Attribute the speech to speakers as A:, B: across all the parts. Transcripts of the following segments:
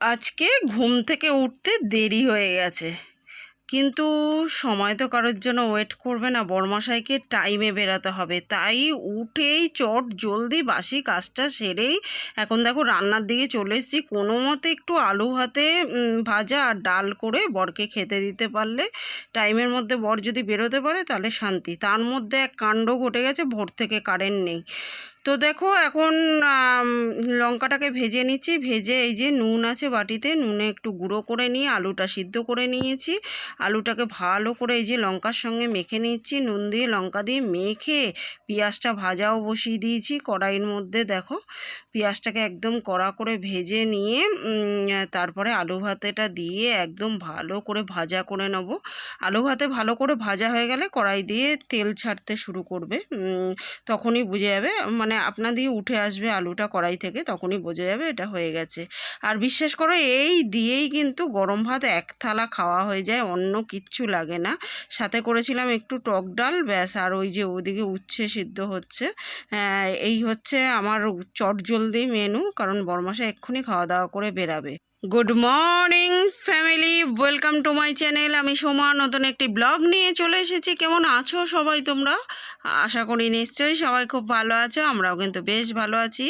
A: আজকে ঘুম থেকে উঠতে দেরি হয়ে গেছে। কিন্তু সময় তো কারোর জন্য ওয়েট করবে না, বড়মশাইকে টাইমে বেরাতে হবে। তাই উঠেই চট জলদি বাসি কাজটা সেরেই এখন দেখো রান্নার দিকে চলে এসেছি। কোনো মতে একটু আলু ভাতে ভাজা আর ডাল করে বরকে খেতে দিতে পারলে টাইমের মধ্যে বর যদি বেরোতে পারে তাহলে শান্তি। তার মধ্যে এক কাণ্ড ঘটে গেছে, ভোর থেকে কারেন্ট নেই। তো দেখো এখন লঙ্কাটাকে ভেজে নিচ্ছি। ভেজে এই যে নুন আছে বাটিতে, নুনে একটু গুঁড়ো করে নিয়ে আলুটা সিদ্ধ করে নিয়েছি। আলুটাকে ভালো করে এই যে লঙ্কার সঙ্গে মেখে নিচ্ছি। নুন দিয়ে লঙ্কা দিয়ে মেখে পেঁয়াজটা ভাজাও বসিয়ে দিয়েছি কড়াইয়ের মধ্যে, দেখো। পেঁয়াজটাকে একদম কড়া করে ভেজে নিয়ে তারপরে আলু ভাতেটা দিয়ে একদম ভালো করে ভাজা করে নেব। আলু ভাতে ভালো করে ভাজা হয়ে গেলে কড়াই দিয়ে তেল ছাড়তে শুরু করবে। তখনই বুঝে যাবে। মানে আপনা দিয়ে উঠে আসবে আলুটা কড়াই থেকে, তখনই বোঝা যাবে এটা হয়ে গেছে। আর বিশ্বাস করো, এই দিয়েই কিন্তু গরম ভাত এক থালা খাওয়া হয়ে যায়, অন্য কিচ্ছু লাগে না। সাথে করেছিলাম একটু টক ডাল, ব্যাস। আর ওই যে ওদিকে উচ্ছে সিদ্ধ হচ্ছে। এই হচ্ছে আমার চট জলদি মেনু কারণ বরমাসা এক্ষুনি খাওয়া দাওয়া করে বেরাবে। Good morning, family. Welcome to my channel. আমি সোমা, নতুন একটি ব্লগ নিয়ে চলে এসেছি। কেমন আছো সবাই তোমরা? আশা করি নিশ্চয়ই সবাই খুব ভালো আছো, আমরাও কিন্তু বেশ ভালো আছি।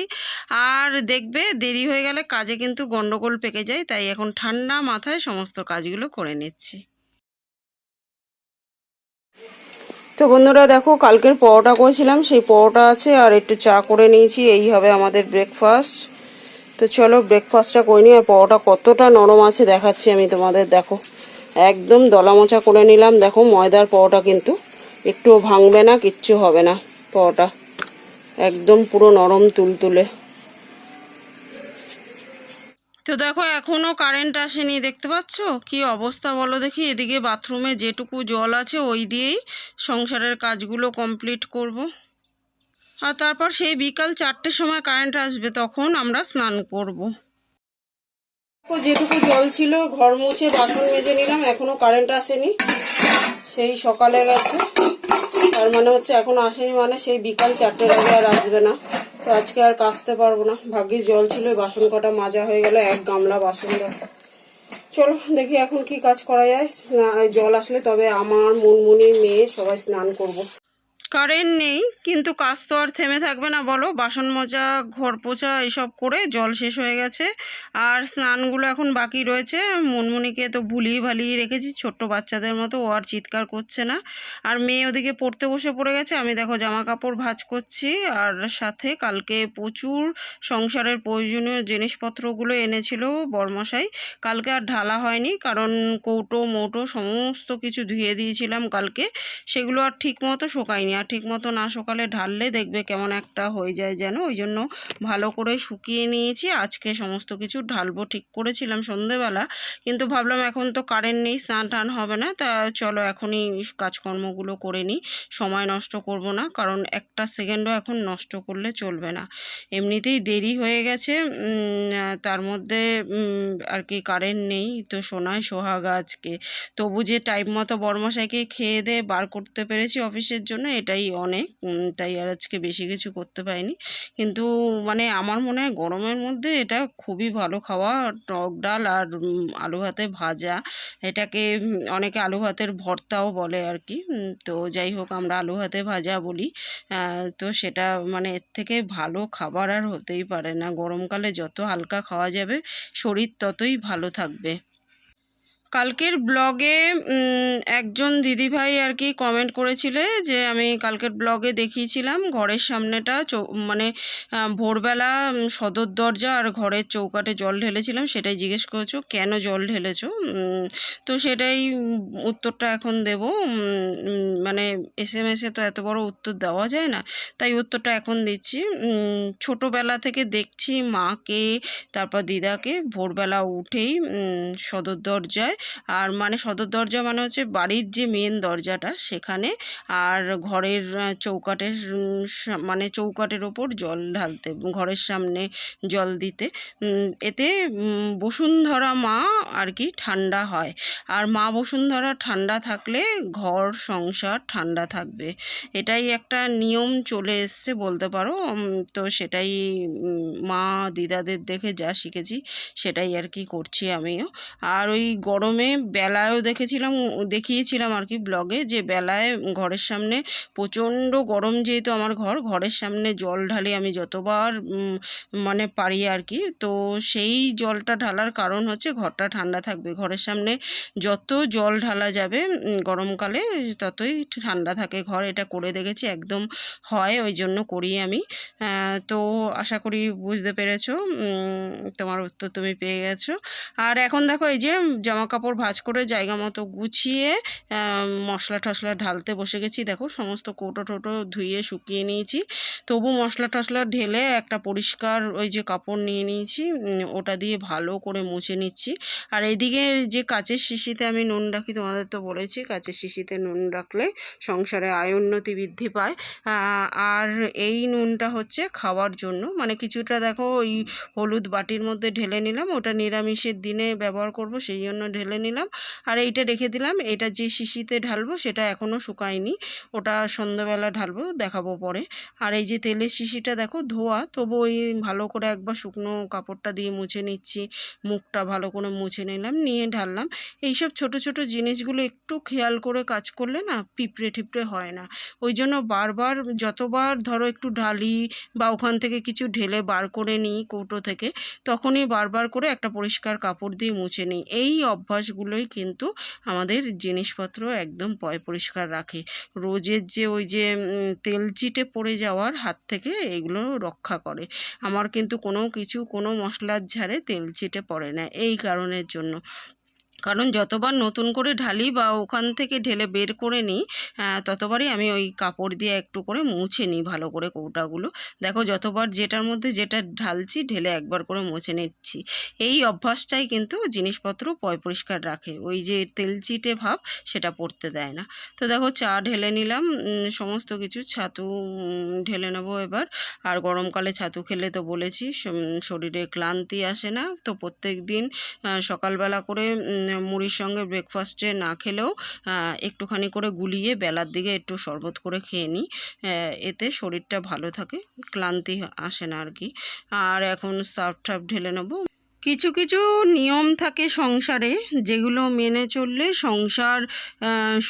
A: আর দেখবে, দেরি হয়ে গেলে কাজে কিন্তু গন্ডগোল পেকে যায়, তাই এখন ঠান্ডা মাথায় সমস্ত কাজগুলো করে নিচ্ছি। তো বন্ধুরা, দেখো, কালকের পরোটা করেছিলাম, সেই পরোটা আছে, আর একটু চা করে নিয়েছি, এই হবে আমাদের ব্রেকফাস্ট তো চলো ব্রেকফাস্টটা করে নিই, আর পরোটা কতটা নরম আছে দেখাচ্ছি আমি তোমাদের, দেখো। একদম দলা মোচা করে নিলাম, দেখো ময়দার পরোটা কিন্তু একটুও ভাঙবে না, কিচ্ছু হবে না পরোটা। একদম পুরো নরম তুলতুলে। তো দেখো, এখনও কারেন্ট আসেনি, দেখতে পাচ্ছ? কি অবস্থা বলো দেখি, এদিকে বাথরুমে যেটুকু জল আছে, ওই দিয়েই সংসারের কাজগুলো কমপ্লিট করব। আর তারপর সেই বিকাল চারটের সময় কারেন্ট আসবে, তখন আমরা স্নান করব। যেটুকু জল ছিল, ঘর মুছে বাসন মেজে নিলাম, এখনও কারেন্ট আসেনি। সেই সকালে গেছে। তার মানে হচ্ছে এখন আসেনি মানে সেই বিকাল চারটের আগে আর আসবে না। তো আজকে আর কাচতে পারব না। ভাগ্যিস জল ছিল বাসন কটা মাজা হয়ে গেল, এক গামলা বাসন দেখো চলো, দেখি এখন কি কাজ করা যায়। জল আসলে তবে আমার মুনমুনি মেয়ে সবাই স্নান করব। কারেন্ট নেই, কিন্তু কাজ তো আর থেমে থাকবে না, বলো। বাসন মজা, ঘর পোছা, এসব করে জল শেষ হয়ে গেছে। আর স্নানগুলো এখন বাকি রয়েছে। মুনমুনিকে তো ভুলিয়ে ভালিয়ে রেখেছি, ছোট্ট বাচ্চাদের মতো, ও আর চিৎকার করছে না। আর মেয়ে ওদিকে পড়তে বসে পড়ে গেছে, আমি দেখো জামা কাপড় ভাঁজ করছি। আর সাথে কালকে প্রচুর সংসারের প্রয়োজনীয় জিনিসপত্রগুলো এনেছিল বরমশাই। কালকে আর ঢালা হয়নি, কারণ কৌটো, মৌটো, সমস্ত কিছু ধুয়ে দিয়েছিলাম কালকে। সেগুলো আর ঠিক মতো শোকায়নি। ঠিক মতো না সকালে ঢাললে দেখবে কেমন একটা হয়ে যায় যেন। ওই জন্য ভালো করে শুকিয়ে নিয়েছি। আজকে সমস্ত কিছু ঢালবো, ঠিক করেছিলাম সন্ধেবেলা। কিন্তু ভাবলাম এখন তো কারেন্ট নেই, স্নান টান হবে না। তা চলো এখনই কাজকর্মগুলো করে নিই। সময় নষ্ট করব না, কারণ একটা সেকেন্ডও এখন নষ্ট করলে চলবে না। এমনিতেই দেরি হয়ে গেছে। তার মধ্যে আর কি কারেন্ট নেই। তো সোনায় সোহাগা আজকে। তবু যে টাইম মতো বড়মশাইকে খেয়ে দিয়ে বার করতে পেরেছি অফিসের জন্য এটাই অনেক। তাই আর আজকে বেশি কিছু করতে পারিনি। কিন্তু মানে আমার মনে হয় গরমের মধ্যে এটা খুবই ভালো খাওয়া। টক ডাল আর আলু ভাতে ভাজা। এটাকে অনেকে আলু ভাতের ভর্তাও বলে আর কি। তো যাই হোক আমরা আলু ভাতে ভাজা বলি। তো সেটা মানে এর থেকে ভালো খাবার আর হতেই পারে না। গরমকালে যত হালকা খাওয়া যাবে, শরীর ততই ভালো থাকবে। কালকের ব্লগে একজন দিদিভাই আর কি কমেন্ট করেছিলে যে আমি কালকের ব্লগে দেখিয়েছিলাম ঘরের সামনেটা মানে ভোরবেলা সদর দরজা আর ঘরের চৌকাটে জল ঢেলেছিলাম সেটাই জিজ্ঞেস করেছ, কেন জল ঢেলেছো? তো সেটাই উত্তরটা এখন দেব। মানে এস এম এসে তো এত বড় উত্তর দেওয়া যায় না, তাই উত্তরটা এখন দিচ্ছি। ছোটোবেলা থেকে দেখছি মাকে, তারপর দিদাকে, ভোরবেলা উঠেই সদর দরজায় আর মানে সদর দরজা মানে হচ্ছে বাড়ির যে মেন দরজাটা সেখানে আর ঘরের আহ, চৌকাঠের মানে চৌকাঠের ওপর জল ঢালতে ঘরের সামনে জল দিতে। এতে বসুন্ধরা মা আর কি ঠান্ডা হয়। আর মা বসুন্ধরা ঠান্ডা থাকলে ঘর সংসার ঠান্ডা থাকবে। এটাই একটা নিয়ম চলে এসছে বলতে পারো। তো সেটাই মা দিদাদের দেখে যা শিখেছি সেটাই আর কি করছি আমিও। আর ওই গরমে বেলায়ও দেখেছিলাম দেখিয়েছিলাম আর কি ব্লগে যে বেলায় ঘরের সামনে প্রচণ্ড গরম যেহেতু আমার ঘর, ঘরের সামনে জল ঢালি আমি যতবার মানে পারি আর কি। তো সেই জলটা ঢালার কারণ হচ্ছে ঘরটা ঠান্ডা থাকবে। ঘরের সামনে যত জল ঢালা যাবে গরমকালে ততই ঠান্ডা থাকে ঘর। এটা করে দেখেছি, একদম হয়, ওই জন্য করি আমি। তো আশা করি বুঝতে পেরেছ তোমার উত্তর তুমি পেয়ে গেছো। আর এখন দেখো এই যে জামা কাপড় ভাঁজ করে জায়গা মতো গুছিয়ে মশলা টশলা ঢালতে বসে গেছি। দেখো, সমস্ত কৌটো টোটো ধুয়ে শুকিয়ে নিয়েছি। তবু মশলা টশলা ঢেলে একটা পরিষ্কার ওই যে কাপড় নিয়ে নিয়েছি ওটা দিয়ে ভালো করে মুছে নিচ্ছি। আর এদিকে যে কাচের শিশিতে আমি নুন রাখি, তোমাদের তো বলেছি, কাচের শিশিতে নুন রাখলে সংসারে আয় উন্নতি বৃদ্ধি পায়। আর এই নুনটা হচ্ছে খাওয়ার জন্য। মানে কিছুটা দেখো, ওই হলুদ বাটির মধ্যে ঢেলে নিলাম, ওটা নিরামিষের দিনে ব্যবহার করব, সেই জন্য ঢেলে নিলাম। আর এইটা রেখে দিলাম। এটা যে শিশিতে ঢালবো সেটা এখনও শুকায়নি। ওটা সন্ধ্যাবেলা ঢালবো, দেখাবো পরে। আর এই যে তেলের শিশিটা দেখো, ধোয়া। তবু ওই ভালো করে একবার শুকনো কাপড়টা দিয়ে মুছে নিচ্ছি। মুখটা ভালো করে মুছে নিলাম, নিয়ে ঢাললাম। এইসব ছোট ছোট জিনিসগুলো একটু খেয়াল করে কাজ করলে না পিঁপড়ে টিপড়ে হয় না। ওই জন্য বারবার যতবার ধরো একটু ঢালি বা ওখান থেকে কিছু ঢেলে বার করে নিই কৌটো থেকে, তখনই বারবার করে একটা পরিষ্কার কাপড় দিয়ে মুছে নিই। এই অভ্যাসগুলোই কিন্তু আমাদের জিনিসপত্র একদম পরিষ্কার রাখে। রোজের যে ওই যে তেল চিটে পড়ে যাওয়ার হাত থেকে এগুলো রক্ষা করে। আমার কিন্তু কোনো কিছু কোনো মশলার ঝাড়ে তেল চিটে পড়ে না, এই কারণের জন্য। কারণ যতবার নতুন করে ঢালি বা ওখান থেকে ঢেলে বের করে নিই ততবারই আমি ওই কাপড় দিয়ে একটু করে মুছে নিই ভালো করে কৌটাগুলো। দেখো যতবার যেটার মধ্যে যেটা ঢালছি ঢেলে একবার করে মুছে নিচ্ছি। এই অভ্যাসটাই কিন্তু জিনিসপত্র পয় পরিষ্কার রাখে। ওই যে তেল চিটে ভাব সেটা পড়তে দেয় না। তো দেখো চা ঢেলে নিলাম সমস্ত কিছু ছাতু ঢেলে নেব এবার। আর গরমকালে ছাতু খেলে তো বলেছি শরীরে ক্লান্তি আসে না। তো প্রত্যেক দিন সকালবেলা করে মুড়ির সঙ্গে ব্রেকফাস্টে না খেলেও একটুখানি করে গুলিয়ে বেলার দিকে একটু শরবত করে খেয়ে নিই। এতে শরীরটা ভালো থাকে, ক্লান্তি আসে না আর কি। আর এখন সার্ফ ঢেলে নেব। কিছু কিছু নিয়ম থাকে সংসারে যেগুলো মেনে চললে সংসার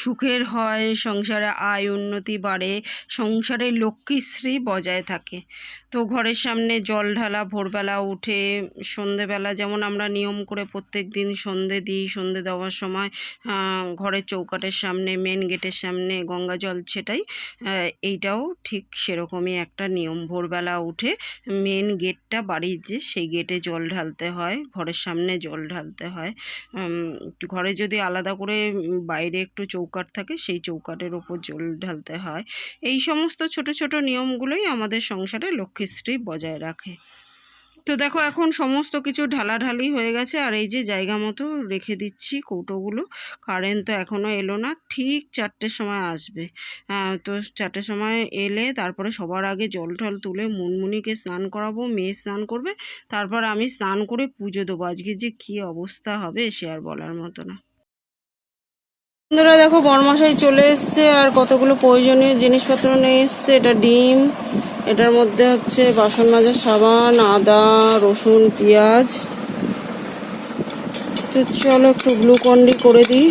A: সুখের হয়, সংসারে আয় উন্নতি বাড়ে, সংসারে লক্ষ্মীশ্রী বজায় থাকে। তো ঘরের সামনে জল ঢালা, ভোরবেলা উঠে, সন্ধেবেলা যেমন আমরা নিয়ম করে প্রত্যেক দিন সন্ধে দিই, সন্ধে দেওয়ার সময় ঘরের চৌকাটের সামনে মেন গেটের সামনে গঙ্গা জল ছেটাই এইটাও ঠিক সেরকমই একটা নিয়ম। ভোরবেলা উঠে মেন গেটটা বাড়ির যে, সেই গেটে জল ঢালতে হয়। ঘরের সামনে জল ঢালতে হয়। ঘরে যদি আলাদা করে বাইরে একটু চৌকাট থাকে, সেই চৌকাটের ওপর জল ঢালতে হয়। এই সমস্ত ছোট ছোট নিয়মগুলোই আমাদের সংসারে লক্ষ্মীশ্রী বজায় রাখে। তো দেখো এখন সমস্ত কিছু ঢালাঢালি হয়ে গেছে, আর এই যে জায়গা মতো রেখে দিচ্ছি কৌটোগুলো। কারেন্ট তো এখনও এলো না, ঠিক চারটের সময় আসবে। তো চারটের সময় এলে তারপরে সবার আগে জল টল তুলে মুনমুনিকে স্নান করাবো, মেয়ে স্নান করবে। তারপর আমি স্নান করে পুজো দেবো। আজকে যে কী অবস্থা হবে সে আর বলার মতো না। বন্ধুরা, দেখো বরমাসাই চলে এসছে আর কতগুলো প্রয়োজনীয় জিনিসপত্র নিয়ে এসছে। এটা ডিম, এটার মধ্যে হচ্ছে বাসন মাজার সাবান, আদা, রসুন, পেঁয়াজ। তো চলো একটু গ্লুকন্ডি করে দিই।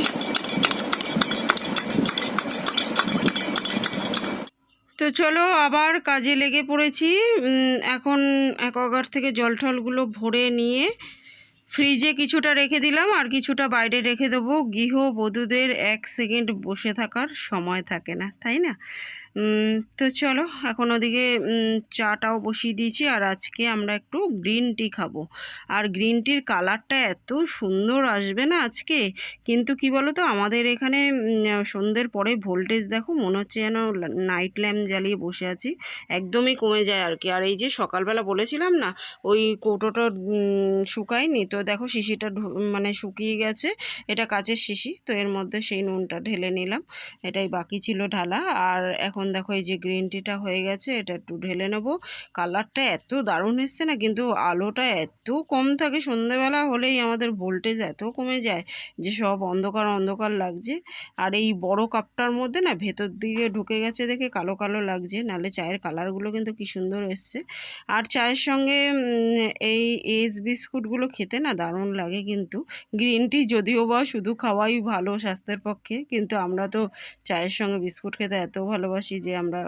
A: তো চলো আবার কাজে লেগে পড়েছি। এখন অ্যাকোয়াগার্ড থেকে জল টলগুলো ভরে নিয়ে ফ্রিজে কিছুটা রেখে দিলাম আর কিছুটা বাইরে রেখে দেবো। গৃহবধূদের এক সেকেন্ড বসে থাকার সময় থাকে না, তাই না? তো চলো, এখন ওদিকে চাটাও বসিয়ে দিয়েছি আর আজকে আমরা একটু গ্রিন টি খাব। আর গ্রিন টির কালারটা এত সুন্দর আসবে না আজকে? কিন্তু কি বলো তো আমাদের এখানে সন্ধ্যের পরে ভোল্টেজ দেখো, মনে হচ্ছে যেন নাইট ল্যাম্প জ্বালিয়ে বসে আছি। একদমই কমে যায় আর কি। আর এই যে সকালবেলা বলেছিলাম না, ওই কৌটোটা শুকায়নি, তো দেখো শিশিটা মানে শুকিয়ে গেছে। এটা কাচের শিশি, তো এর মধ্যে সেই নুনটা ঢেলে নিলাম। এটাই বাকি ছিল ঢালা। আর এখন দেখো এই যে গ্রিন টিটা হয়ে গেছে, এটা একটু ঢেলে নেব। কালারটা এত দারুণ এসছে না, কিন্তু আলোটা এত কম থাকে। সন্ধেবেলা হলেই আমাদের ভোল্টেজ এত কমে যায় যে সব অন্ধকার অন্ধকার লাগছে। আর এই বড় কাপটার মধ্যে না ভেতর দিকে ঢুকে গেছে দেখে কালো কালো লাগছে। নালে চায়ের কালারগুলো কিন্তু কি সুন্দর এসছে। আর চায়ের সঙ্গে এই এজ বিস্কুটগুলো খেতে না দারুণ লাগে কিন্তু। গ্রিন টি যদিও বা শুধু খাওয়াই ভালো স্বাস্থ্যের পক্ষে, কিন্তু আমরা তো চায়ের সঙ্গে বিস্কুট খেতে এত ভালোবাসি যে আমরা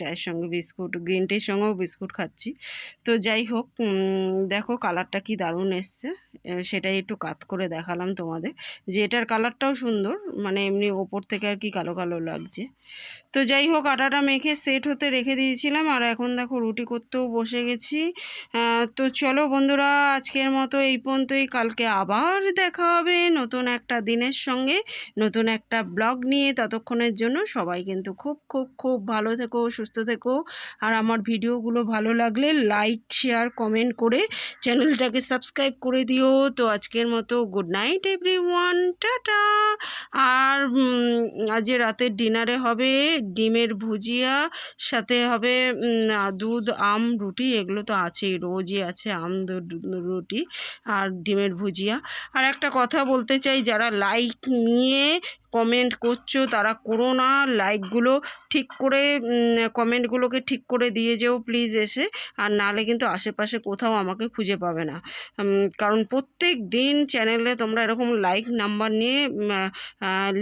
A: চায়ের সঙ্গে বিস্কুট গ্রিন টির সঙ্গেও বিস্কুট খাচ্ছি। তো যাই হোক দেখো কালারটা কি দারুণ এসছে। সেটাই একটু কাত করে দেখালাম তোমাদের। যে এটার কালারটাও সুন্দর মানে এমনি ওপর থেকে আর কি কালো কালো লাগছে। তো যাই হোক, আটাটা মেখে সেট হতে রেখে দিয়েছিলাম। আর এখন দেখো রুটি করতেও বসে গেছি। তো চলো বন্ধুরা, আজকের মতো এই পর্যন্তই কালকে আবার দেখা হবে। নতুন একটা দিনের সঙ্গে, নতুন একটা ব্লগ নিয়ে ততক্ষণের জন্য সবাই কিন্তু খুব খুব খুব ভালো থেকো, সুস্থ থেকো। আর আমার ভিডিওগুলো ভালো লাগলে লাইক, শেয়ার, কমেন্ট করে চ্যানেলটাকে সাবস্ক্রাইব করে দিও। তো আজকের মতো good night every one tata. আর আজ রাতের ডিনারে হবে ডিমের ভুজিয়া, সাথে হবে দুধ, আম, রুটি, এগুলো তো আছেই, রোজই আছে আম রুটি। আর ডিমের ভুজিয়া। আর একটা কথা বলতে চাই, যারা লাইক নিয়ে কমেন্ট করছ, তারা করো না। লাইকগুলো ঠিক করে কমেন্টগুলোকে ঠিক করে দিয়ে যেও প্লিজ এসে। আর নাহলে কিন্তু আশেপাশে কোথাও আমাকে খুঁজে পাবে না। কারণ প্রত্যেক দিন চ্যানেলে তোমরা এরকম লাইক নাম্বার নিয়ে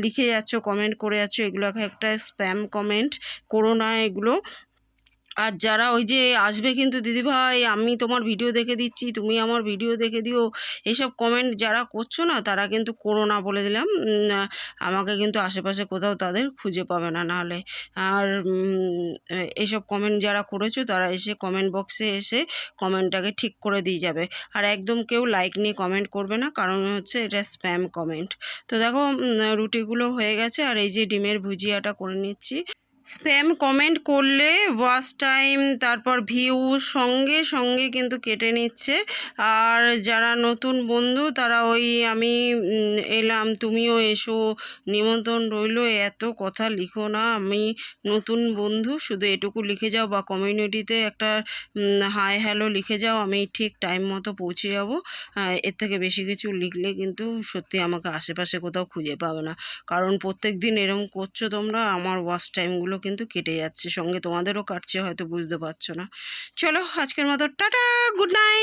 A: লিখে যাচ্ছ কমেন্ট করে যাচ্ছ এগুলো একটা স্প্যাম কমেন্ট করো না এগুলো। আর যারা ওই যে আসবে কিন্তু দিদিভাই, আমি তোমার ভিডিও দেখে দিচ্ছি, তুমি আমার ভিডিও দেখে দিও। এসব কমেন্ট যারা করছ না, তারা কিন্তু করো না বলে দিলাম। আমাকে কিন্তু আশেপাশে কোথাও তাদের খুঁজে পাবে না। নাহলে আর এসব কমেন্ট যারা করেছ, তারা এসে কমেন্ট বক্সে এসে কমেন্টটাকে ঠিক করে দিয়ে যাবে। আর একদম কেউ লাইক নিয়ে কমেন্ট করবে না, কারণ হচ্ছে এটা স্প্যাম কমেন্ট তো দেখো রুটিগুলো হয়ে গেছে, আর এই যে ডিমের ভুজিয়াটা করে নিচ্ছি। স্প্যাম কমেন্ট করলে ওয়াচ টাইম, তারপর ভিউ সঙ্গে সঙ্গে কিন্তু কেটে নিচ্ছে। আর যারা নতুন বন্ধু, তারা ওই আমি এলাম, তুমিও এসো, নিমন্ত্রণ রইল, এত কথা লিখো না। আমি নতুন বন্ধু, শুধু এটুকু লিখে যাও বা কমিউনিটিতে একটা হাই হ্যালো লিখে যাও, আমি ঠিক টাইম মতো পৌঁছে যাব। এর থেকে বেশি কিছু লিখলে কিন্তু সত্যি আমাকে আশেপাশে কোথাও খুঁজে পাবে না। কারণ প্রত্যেক দিন এরম করছ তোমরা, আমার ওয়াচ টাইমগুলো কিন্তু কেটে যাচ্ছে। সঙ্গে তোমাদেরও কাটছে, হয়তো বুঝতে পারছ না। চলো, আজকের মতো টাটা, গুড নাইট।